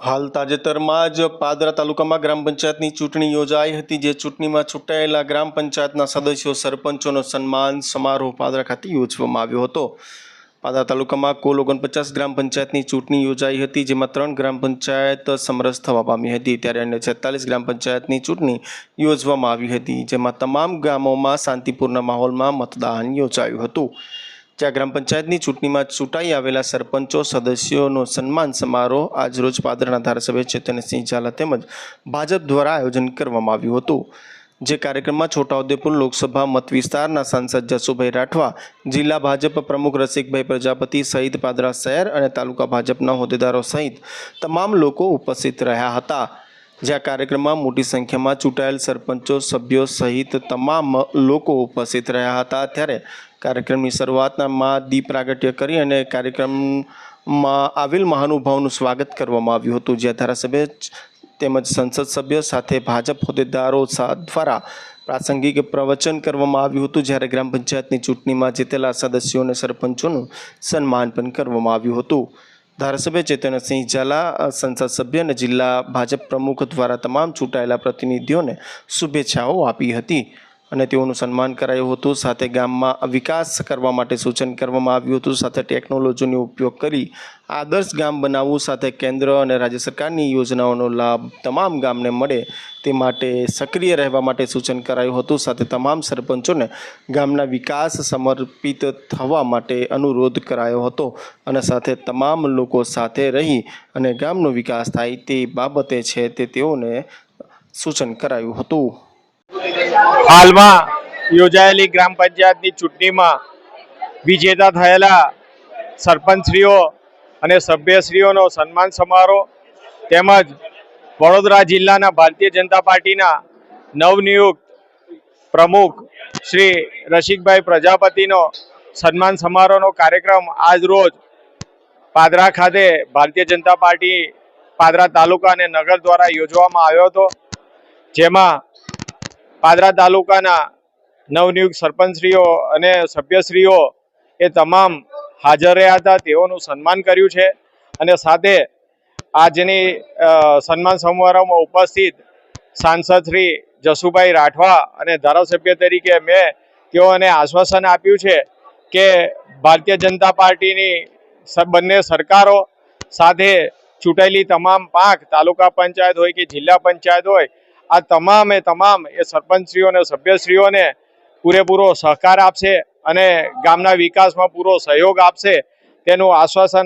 હાલ તાજેતરમાં જ પાદરા તાલુકામાં ગ્રામ પંચાયતની ચૂંટણી યોજાઈ હતી, જે ચૂંટણીમાં ચૂંટાયેલા ગ્રામ પંચાયતના સદસ્યો, સરપંચોનો સન્માન સમારોહ પાદરા ખાતે યોજવામાં આવ્યો હતો. પાદરા તાલુકામાં કુલ ઓગણપચાસ ગ્રામ પંચાયતની ચૂંટણી યોજાઈ હતી, જેમાં ત્રણ ગ્રામ પંચાયત સમરસ થવા પામી હતી. ત્યારે અન્ય છેતાલીસ ગ્રામ પંચાયતની ચૂંટણી યોજવામાં આવી હતી, જેમાં તમામ ગામોમાં શાંતિપૂર્ણ માહોલમાં મતદાન યોજાયું હતું. જ્યાં ગ્રામ પંચાયતની ચૂંટણીમાં ચૂંટાઈ આવેલા સરપંચો, સદસ્યોનો સન્માન સમારોહ આજરોજ પાદરના ધારાસભ્ય ચેતનસિંહ ઝાલા તેમજ ભાજપ દ્વારા આયોજન કરવામાં આવ્યું હતું. જે કાર્યક્રમમાં છોટાઉદેપુર લોકસભા મત વિસ્તારના સાંસદ જસુભાઈ રાઠવા, જિલ્લા ભાજપ પ્રમુખ રસિકભાઈ પ્રજાપતિ સહિત પાદરા શહેર અને તાલુકા ભાજપના હોદ્દેદારો સહિત તમામ લોકો ઉપસ્થિત રહ્યા હતા. જ્યાં કાર્યક્રમમાં મોટી સંખ્યામાં ચૂંટાયેલ સરપંચો, સભ્યો સહિત તમામ લોકો ઉપસ્થિત રહ્યા હતા. ત્યારે કાર્યક્રમની શરૂઆતમાં દીપ પ્રાગટ્ય કરી અને કાર્યક્રમમાં આવેલ મહાનુભાવનું સ્વાગત કરવામાં આવ્યું હતું. જ્યાં ધારાસભ્ય તેમજ સંસદ સભ્ય સાથે ભાજપ હોદ્દેદારો દ્વારા પ્રાસંગિક પ્રવચન કરવામાં આવ્યું હતું. જ્યારે ગ્રામ પંચાયતની ચૂંટણીમાં જીતેલા સદસ્યો અને સરપંચોનું સન્માન પણ કરવામાં આવ્યું હતું. ધારાસભ્ય ચેતનસિંહ ઝાલા, સંસદ સભ્ય અને જિલ્લા ભાજપ પ્રમુખ દ્વારા તમામ ચૂંટાયેલા પ્રતિનિધિઓને શુભેચ્છાઓ આપી હતી. અને તેઓનું સન્માન કરાયું હતું. સાથે ગામમાં વિકાસ કરવા માટે સૂચન કરવામાં આવ્યું હતું. સાથે ટેકનોલોજીનો ઉપયોગ કરી આદર્શ ગામ બનાવવું. સાથે કેન્દ્ર અને રાજ્ય સરકારની યોજનાઓનો લાભ તમામ ગામને મળે તે માટે સક્રિય રહેવા માટે સૂચન કરાયું હતું. સાથે તમામ સરપંચોને ગામના વિકાસ સમર્પિત થવા માટે અનુરોધ કરાયો હતો અને સાથે તમામ લોકો સાથે રહી અને ગામનો વિકાસ થાય તે બાબતે છે તે તેઓને સૂચન કરાયું હતું. હાલમાં યોજાયેલી ગ્રામ પંચાયતની ચૂંટણીમાં વિજેતા થયેલા સરપંચશ્રીઓ અને સભ્યશ્રીઓનો સન્માન સમારોહ તેમજ વડોદરા જિલ્લાના ભારતીય જનતા પાર્ટીના નવનિયુક્ત પ્રમુખ શ્રી રસિકભાઈ પ્રજાપતિનો સન્માન સમારોહનો કાર્યક્રમ આજ રોજ પાદરા ખાતે ભારતીય જનતા પાર્ટી પાદરા તાલુકા અને નગર દ્વારા યોજવામાં આવ્યો હતો. જેમાં પાદરા તાલુકાના નવનિયુક્ત સરપંચશ્રીઓ અને સભ્યશ્રીઓ એ તમામ હાજર રહ્યા હતા. તેઓનું સન્માન કર્યું છે અને સાથે આજની સન્માન સમારોહમાં ઉપસ્થિત સાંસદ શ્રી જસુભાઈ રાઠવા અને ધારાસભ્ય તરીકે મેં તેઓને આશ્વાસન આપ્યું છે કે ભારતીય જનતા પાર્ટીની બંને સરકારો સાથે ચૂંટાયેલી તમામ પાંખ તાલુકા પંચાયત હોય કે જિલ્લા પંચાયત હોય આ તમામે તમામ એ સરપંચશ્રીઓ અને સભ્યશ્રીઓને પૂરેપૂરો સહકાર આપશે અને ગામના વિકાસમાં પૂરો સહયોગ આપશે. તેનું આશ્વાસન